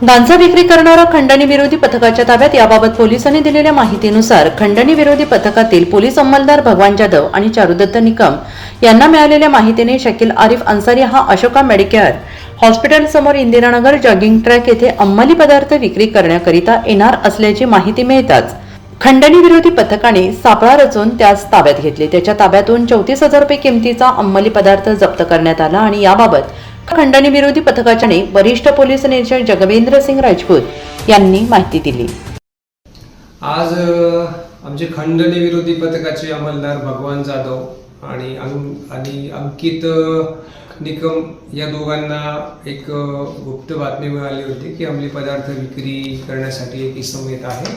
गांजा विक्री करणारा खंडणी विरोधी पथकाच्या ताब्यात याबाबत पोलिसांनी दिलेल्या माहितीनुसार खंडणी विरोधी पथकातील पोलीस अंमलदार भगवान जाधव आणि चारुदत्त निकम यांना मिळालेल्या माहितीने शकील आरिफ अन्सारी हा अशोका मेडिकेअर हॉस्पिटल समोर इंदिरानगर जॉगिंग ट्रॅक येथे अंमली पदार्थ विक्री करण्याकरिता येणार असल्याची माहिती मिळताच खंडणी विरोधी पथकाने सापळा रचून त्यास ताब्यात घेतले. त्याच्या ताब्यातून चौतीस हजार रुपये किमतीचा अंमली पदार्थ जप्त करण्यात आला आणि याबाबत खंडणी विरोधी पथकाच्याने वरिष्ठ पोलीस निरीक्षक जगवेंद्र सिंग राजपूत यांनी माहिती दिली. आज आमचे खंडणी विरोधी पथकाचे अंमलदार भगवान जाधव आणि आणि अंकित निकम या दोघांना एक गुप्त बातमी मिळाली होती की अंमली पदार्थ विक्री करण्यासाठी एक इसम येत आहे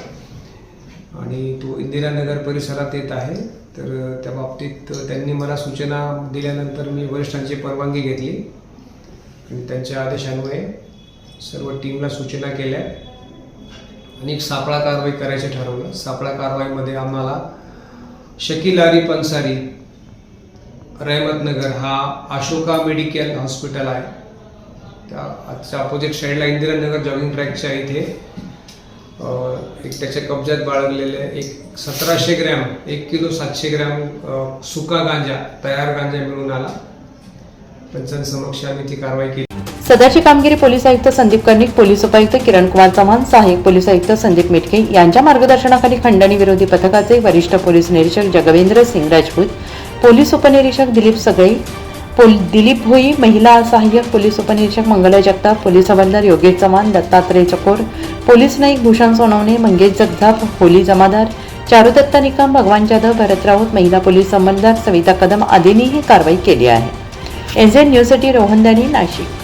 आणि तो इंदिरानगर परिसरात येत आहे. तर त्या बाबतीत त्यांनी मला सूचना दिल्यानंतर मी वरिष्ठांची परवानगी घेतली. आणि त्यांच्या आदेशान्वये सर्व टीमला सूचना केल्या. आणि एक सापळा कारवाई करायचे ठरवलं. सापळा कारवाईमध्ये आम्हाला शकील आरिफ अन्सारी रहमतनगर हा अशोका मेडिकल हॉस्पिटल आहे. त्या आजच्या अपोजिट साईडला इंदिरानगर जॉगिंग ट्रॅकच्या इथे एक त्याच्या कब्जात बाळगलेले एक सतराशे ग्रॅम एक किलो सातशे ग्रॅम सुका गांजा तयार गांजा मिळून आला. पंचांसमक्ष आम्ही ती कारवाई केली. सदरची कामगिरी पोलीस आयुक्त संदीप कर्णिक पोलीस उपायुक्त किरण कुमार चव्हाण सहाय्यक पोलीस आयुक्त संदीप मिटके यांच्या मार्गदर्शनाखाली खंडणी विरोधी पथकाचे वरिष्ठ पोलीस निरीक्षक जगवेंद्र सिंग राजपूत पोलीस उपनिरीक्षक दिलीप सगळे पोल दिलीप भोई महिला सहाय्यक पोलीस उपनिरीक्षक मंगला जगताप पोलीस हवालदार योगेश चव्हाण दत्तात्रय चकोर पोलीस नाईक भूषण सोनवणे मंगेश जगताप होली जमादार चारुदत्ता निकम भगवान जाधव भरत राऊत महिला पोलीस अंमलदार सविता कदम आदींनी ही कारवाई केली आहे. एनझेड न्यूजसाठी रोहन रोहनदारी नाशिक.